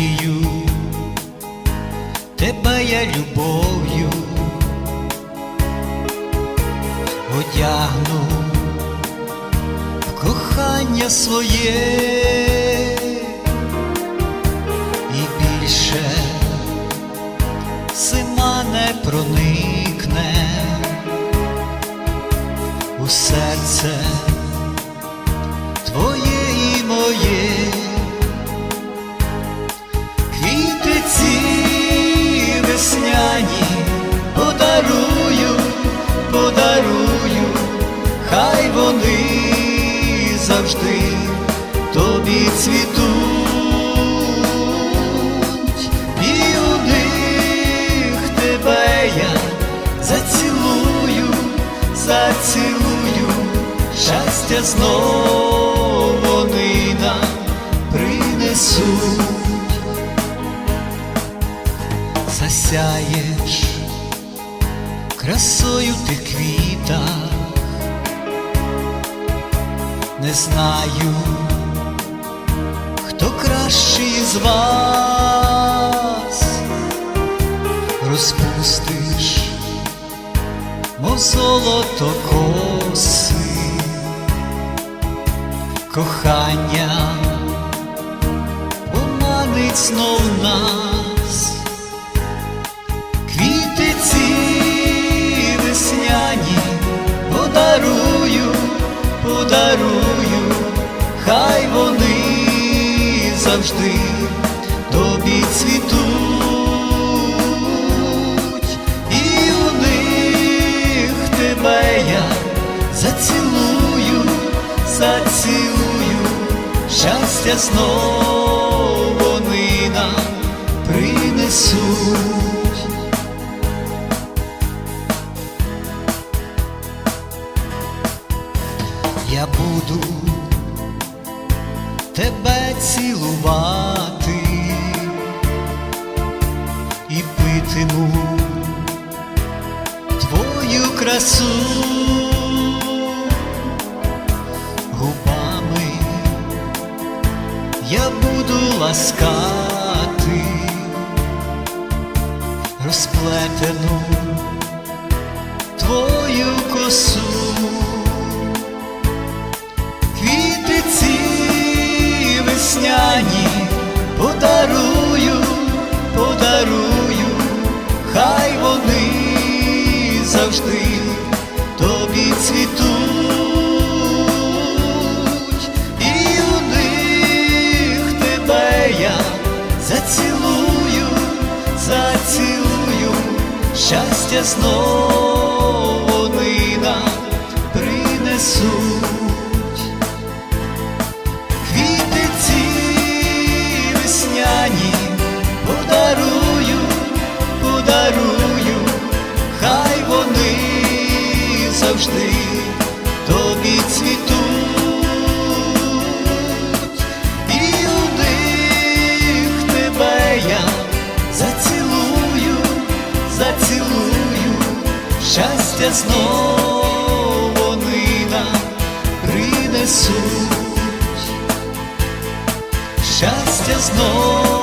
надією, тебе я любов'ю одягну в кохання своє і більше зима не проникне у серце. Цвітуть, і у них тебе я зацілую, зацілую, щастя знов вони нам принесуть. Засяєш красою ти квіта, не знаю, хто кращий з вас розпустиш, мов золото коси, кохання поманить знов нас. Завжди тобі цвітуть, і у них тебе я зацілую, зацілую, щастя знов вони нам принесуть. Я буду тебе цілувати і питиму твою красу губами я буду ласкати розплетену твою косу. Завжди тобі цвітуть, і у них тебе я зацілую, зацілую, щастя знову вони нам принесуть. Завжди тобі цвітуть, і у тебе я зацілую, зацілую, щастя знов вони нам принесуть. Щастя знов